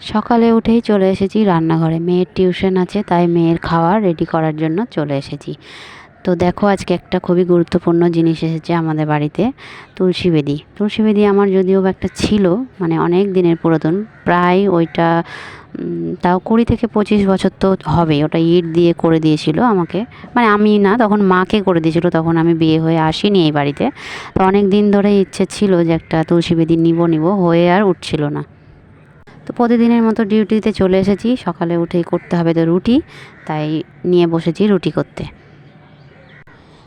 সকালে উঠেই চলে এসেছি রান্নাঘরে। মেয়ের টিউশন আছে, তাই মেয়ের খাওয়ার রেডি করার জন্য চলে এসেছি। তো দেখো, আজকে একটা খুবই গুরুত্বপূর্ণ জিনিস এসেছে আমাদের বাড়িতে, তুলসী বেদি। তুলসী বেদি আমার যদিও একটা ছিল মানে অনেক দিনের পুরাতন, প্রায় ওইটা তাও কুড়ি থেকে পঁচিশ বছর তো হবে, ওটা ইট দিয়ে করে দিয়েছিল আমাকে। মানে আমি না, তখন মাকে করে দিয়েছিল, তখন আমি বিয়ে হয়ে আসিনি এই বাড়িতে। তো অনেক দিন ধরে ইচ্ছে ছিল যে একটা তুলসী বেদি নিব নিব, হয়ে আর উঠছিল না। তো প্রতিদিনের মতো ডিউটিতে চলে এসেছি। সকালে উঠেই করতে হবে তো রুটি, তাই নিয়ে বসেছি রুটি করতে।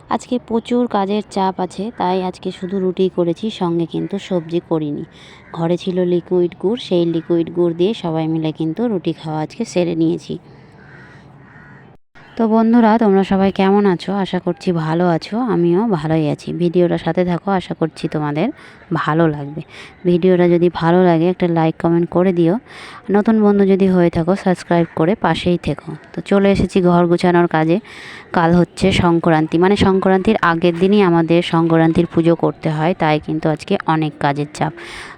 আজকে প্রচুর কাজের চাপ আছে, তাই আজকে শুধু রুটি করেছি, সঙ্গে কিন্তু সবজি করিনি। ঘরে ছিল লিকুইড গুড়, সেই লিকুইড গুড় দিয়ে সবাই মিলে কিন্তু রুটি খাওয়া আজকে সেরে নিয়েছি। তো বন্ধুরা, তোমরা সবাই কেমন আছো? আশা করছি ভালো আছো, আমিও ভালোই আছি। ভিডিওটা সাথে থাকো, আশা করছি তোমাদের ভালো লাগবে। ভিডিওটা যদি ভালো লাগে, একটা লাইক, কমেন্ট করে দিও। নতুন বন্ধু যদি হয়ে থাকো, সাবস্ক্রাইব করে পাশেই থেকো। তো চলে এসেছি ঘর গুছানোর কাজে। কাল হচ্ছে সংক্রান্তি। মানে সংক্রান্তির আগের দিনই আমাদের সংক্রান্তির পুজো করতে হয়, তাই কিন্তু আজকে অনেক কাজের চাপ।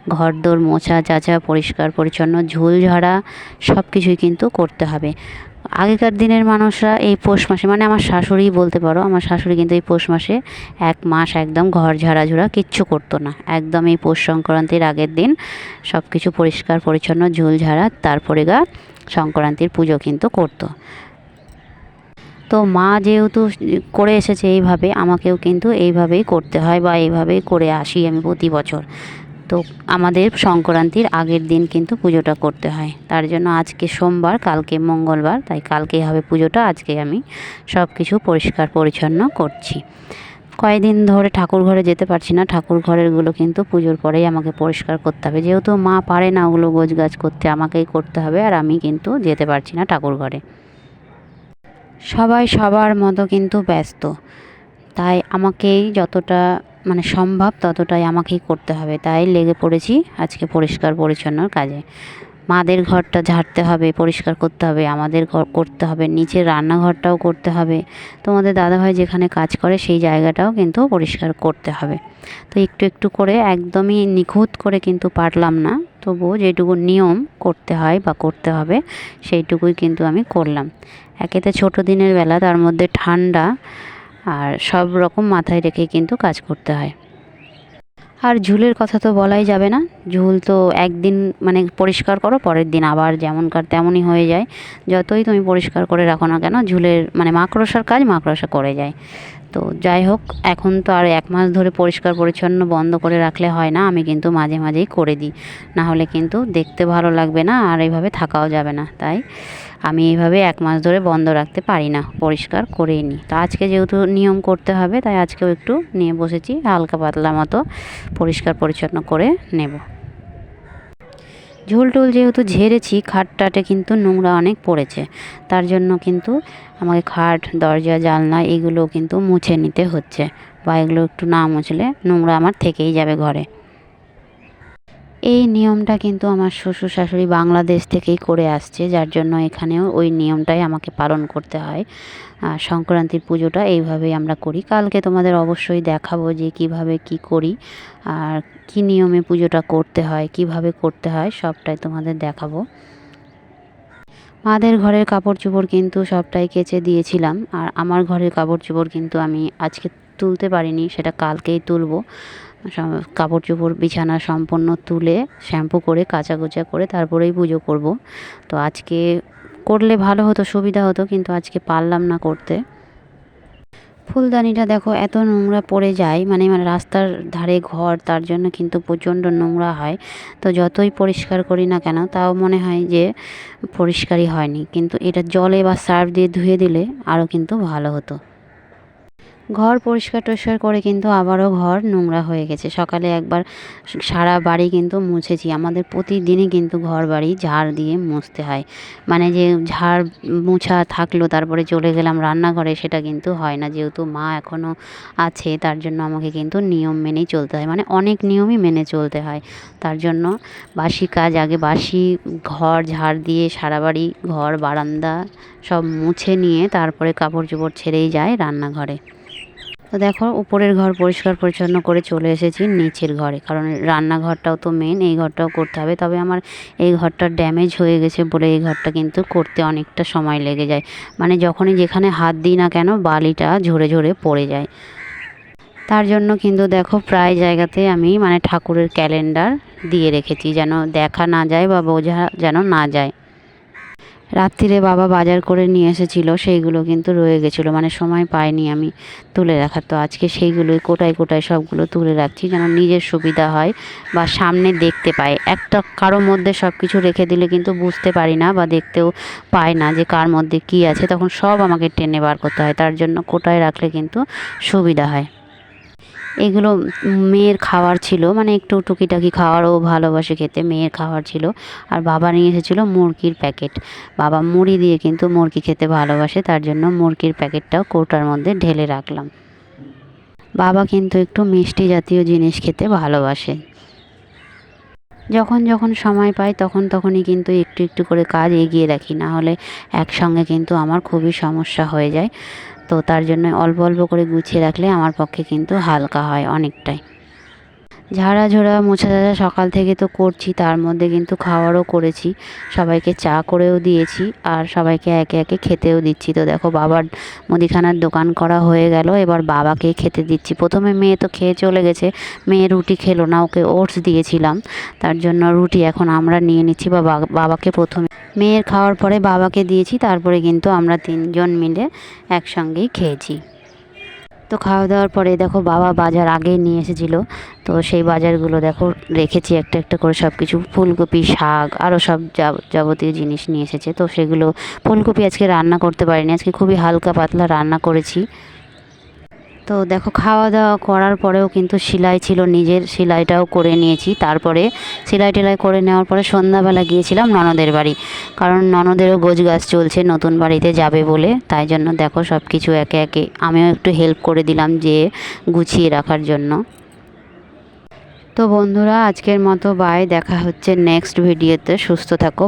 ঘর দোর মোছা, চাচা, পরিষ্কার, পরিচ্ছন্ন, ঝুল ঝাড়া সব কিছুই কিন্তু করতে হবে। আগেকার দিনের মানুষরা এই পৌষ মাসে মানে আমার শাশুড়ি বলতে পারো, আমার শাশুড়ি কিন্তু এই পৌষ মাসে এক মাস একদম ঘর ঝাড়াঝুড়া কিচ্ছু করতো না। একদম এই পৌষ সংক্রান্তির আগের দিন সব কিছু পরিষ্কার, পরিচ্ছন্ন, ঝুল ঝাড়া, তারপরে গা সংক্রান্তির পুজো কিন্তু করতো। তো মা যেহেতু করে এসেছে এইভাবে, আমাকেও কিন্তু এইভাবেই করতে হয় বা এইভাবেই করে আসি আমি প্রতি বছর। তো আমাদের সংক্রান্তির আগের দিন কিন্তু পুজোটা করতে হয়। তার জন্য আজকে সোমবার, কালকে মঙ্গলবার, তাই কালকেই হবে পুজোটা। আজকে আমি সব কিছু পরিষ্কার পরিচ্ছন্ন করছি। কয়েকদিন ধরে ঠাকুর ঘরে যেতে পারছি না। ঠাকুর ঘরেরগুলো কিন্তু পুজোর পরেই আমাকে পরিষ্কার করতে হবে। যেহেতু মা পারে না ওগুলো গোছ গাছ করতে, আমাকেই করতে হবে আর আমি কিন্তু যেতে পারছি না ঠাকুর ঘরে। সবাই সবার মতো কিন্তু ব্যস্ত। তাই আমাকেই যতটা মানে সম্ভব ততটাই আমাকেই করতে হবে। তাই লেগে পড়েছি আজকে পরিষ্কার পরিচ্ছন্নর কাজে। মাদের ঘরটা ঝাড়তে হবে, পরিষ্কার করতে হবে, আমাদের ঘর করতে হবে, নিচের রান্নাঘরটাও করতে হবে। তোমাদের দাদাভাই যেখানে কাজ করে সেই জায়গাটাও কিন্তু পরিষ্কার করতে হবে। তো একটু একটু করে একদমই নিখুঁত করে কিন্তু পারলাম না। তবুও যেটুকু নিয়ম করতে হয় বা করতে হবে, সেইটুকুই কিন্তু আমি করলাম। একেতে ছোটো দিনের বেলা, তার মধ্যে ঠান্ডা আর সব রকম মাথায় রেখে কিন্তু কাজ করতে হয়। আর ঝুলের কথা তো বলাই যাবে না। ঝুল তো একদিন মানে পরিষ্কার করো, পরের দিন আবার যেমনকার তেমনই হয়ে যায়। যতই তুমি পরিষ্কার করে রাখো না কেন, ঝুলের মানে মাকড়সার কাজ মাকড়সা করে যায়। তো যাই হোক, এখন তো আর এক মাস ধরে পরিষ্কার পরিচ্ছন্ন বন্ধ করে রাখলে হয় না, আমি কিন্তু মাঝে মাঝেই করে দিই। না হলে কিন্তু দেখতে ভালো লাগবে না আর এইভাবে থাকাও যাবে না, তাই আমি এইভাবে এক মাস ধরে বন্ধ রাখতে পারি না, পরিষ্কার করেই নিই। তো আজকে যেহেতু নিয়ম করতে হবে, তাই আজকেও একটু নিয়ে বসেছি, হালকা পাতলা মতো পরিষ্কার পরিচ্ছন্ন করে নেব। ঝুল টোল যেহেতু ঝেড়েছি খাটটাটে কিন্তু নোংরা অনেক পড়েছে। তার জন্য কিন্তু আমাকে খাট, দরজা, জানলা এগুলো কিন্তু মুছে নিতে হচ্ছে বা এগুলো একটু না মুছলে নোংরা আমার থেকেই যাবে ঘরে। এই নিয়মটা কিন্তু আমার শ্বশুর শাশুড়ি বাংলাদেশ থেকেই করে আসছে, যার জন্য এখানেও ওই নিয়মটাই আমাকে পালন করতে হয়। সংক্রান্তির পুজোটা এইভাবেই আমরা করি। কালকে তোমাদের অবশ্যই দেখাবো যে কীভাবে কি করি আর কি নিয়মে পুজোটা করতে হয়, কীভাবে করতে হয়, সবটাই তোমাদের দেখাবো। মাদের ঘরের কাপড় চোপড় কিন্তু সবটাই কেচে দিয়েছিলাম আর আমার ঘরের কাপড় চোপড় কিন্তু আমি আজকে তুলতে পারিনি, সেটা কালকেই তুলবো। কাপড় চোপড় বিছানা সম্পূর্ণ তুলে শ্যাম্পু করে কাচা গোচা করে তারপরেই পুজো করব। তো আজকে করলে ভালো হতো, সুবিধা হতো, কিন্তু আজকে পারলাম না করতে। ফুলদানিটা দেখো, এত নোংরা পড়ে যায় মানে মানে রাস্তার ধারে ঘর, তার জন্য কিন্তু প্রচণ্ড নোংরা হয়। তো যতই পরিষ্কার করি না কেন, তাও মনে হয় যে পরিষ্কারই হয়নি। কিন্তু এটা জলে বা সার্ফ দিয়ে ধুয়ে দিলে আরও কিন্তু ভালো হতো। ঘর পরিষ্কার টরিষ্কার করে কিন্তু আবারও ঘর নোংরা হয়ে গেছে। সকালে একবার সারা বাড়ি কিন্তু মুছেছি। আমাদের প্রতিদিনই কিন্তু ঘর বাড়ি ঝাড় দিয়ে মুছতে হয়। মানে যে ঝাড় মুছা থাকল, তারপরে চলে গেলাম রান্নাঘরে, সেটা কিন্তু হয় না। যেহেতু মা এখনও আছে, তার জন্য আমাকে কিন্তু নিয়ম মেনেই চলতে হয়। মানে অনেক নিয়মই মেনে চলতে হয়। তার জন্য বাসি কাজ আগে বাসি ঘর ঝাড় দিয়ে সারা বাড়ি ঘর, বারান্দা সব মুছে নিয়ে তারপরে কাপড় চোপড় ছেড়েই যায় রান্নাঘরে। তো দেখো, উপরের ঘর পরিষ্কার পরিচ্ছন্ন করে চলে এসেছি নিচের ঘরে। কারণ রান্নাঘরটাও তো মেন এই ঘরটাও করতে হবে। তবে আমার এই ঘরটা ড্যামেজ হয়ে গেছে বলে এই ঘরটা কিন্তু করতে অনেকটা সময় লেগে যায়। মানে যখনই যেখানে হাত দিই না কেন, বালিটা ঝরে ঝরে পড়ে যায়। তার জন্য কিন্তু দেখো, প্রায় জায়গাতে আমি মানে ঠাকুরের ক্যালেন্ডার দিয়ে রেখেছি। যেন দেখা না যায় বা বোঝা যেন না যায়। রাত্রিরে বাবা বাজার করে নিয়ে এসেছিল, সেইগুলো কিন্তু রয়ে গেছিল। মানে সময় পাইনি আমি তুলে রাখার। তো আজকে সেইগুলোই কোটায় কোটায় সবগুলো তুলে রাখছি যেন নিজের সুবিধা হয় বা সামনে দেখতে পাই। একটা কারোর মধ্যে সব কিছু রেখে দিলে কিন্তু বুঝতে পারি না বা দেখতেও পাই না যে কার মধ্যে কী আছে। তখন সব আমাকে টেনে বার করতে হয়। তার জন্য কোটায় রাখলে কিন্তু সুবিধা হয়। এগুলো মেয়ের খাওয়ার ছিল মানে একটু টুকিটাকি খাওয়ারও ভালোবাসে খেতে, মেয়ের খাওয়ার ছিল। আর বাবা নিয়ে এসেছিল মুরগির প্যাকেট। বাবা মুড়ি দিয়ে কিন্তু মুরগি খেতে ভালোবাসে, তার জন্য মুরগির প্যাকেটটাও কৌটার মধ্যে ঢেলে রাখলাম। বাবা কিন্তু একটু মিষ্টি জাতীয় জিনিস খেতে ভালোবাসে। যখন যখন সময় পাই তখন তখনই কিন্তু একটু একটু করে কাজ এগিয়ে রাখি। না হলে একসঙ্গে কিন্তু আমার খুবই সমস্যা হয়ে যায়। তো তার জন্য অল্প অল্প করে গুছিয়ে রাখলে আমার পক্ষে কিন্তু হালকা হয় অনেকটাই। ঝাড়া ঝোড়া মোছা ঝাড়া সকাল থেকে তো করছি, তার মধ্যে কিন্তু খাওয়ারও করেছি। সবাইকে চা করেও দিয়েছি আর সবাইকে একে একে খেতেও দিচ্ছি। তো দেখো বাবার মুদিখানার দোকান করা হয়ে গেল, এবার বাবাকে খেতে দিচ্ছি। প্রথমে মেয়ে তো খেয়ে চলে গেছে, মেয়ে রুটি খেলো না, ওকে ওটস দিয়েছিলাম। তার জন্য রুটি এখন আমরা নিয়ে নিচ্ছি বা বাবাকে প্রথমে। মেয়ের খাওয়ার পরে বাবাকে দিয়েছি, তারপরে কিন্তু আমরা তিনজন মিলে একসঙ্গেই খেয়েছি। তো খাওয়া দাওয়ার পরে দেখো বাবা বাজার আগেই নিয়ে এসেছিল। তো সেই বাজারগুলো দেখো রেখেছি একটা একটা করে সব কিছু ফুলকপি, শাক আরও সব যাবতীয় জিনিস নিয়ে এসেছে। তো সেগুলো ফুলকপি আজকে রান্না করতে পারিনি। আজকে খুবই হালকা পাতলা রান্না করেছি। তো দেখো খাওয়া দাওয়া করার পরেও কিন্তু সেলাই ছিল নিজের, সেলাইটাও করে নিয়েছি। তারপরে সেলাই টেলাই করে নেওয়ার পরে সন্ধ্যাবেলা গিয়েছিলাম ননদের বাড়ি। কারণ ননদেরও গোছ গাছ চলছে, নতুন বাড়িতে যাবে বলে। তাই জন্য দেখো সব কিছু একে একে আমিও একটু হেল্প করে দিলাম যে গুছিয়ে রাখার জন্য। তো বন্ধুরা, আজকের মতো বাই দেখা হচ্ছে নেক্সট ভিডিওতে সুস্থ থাকো।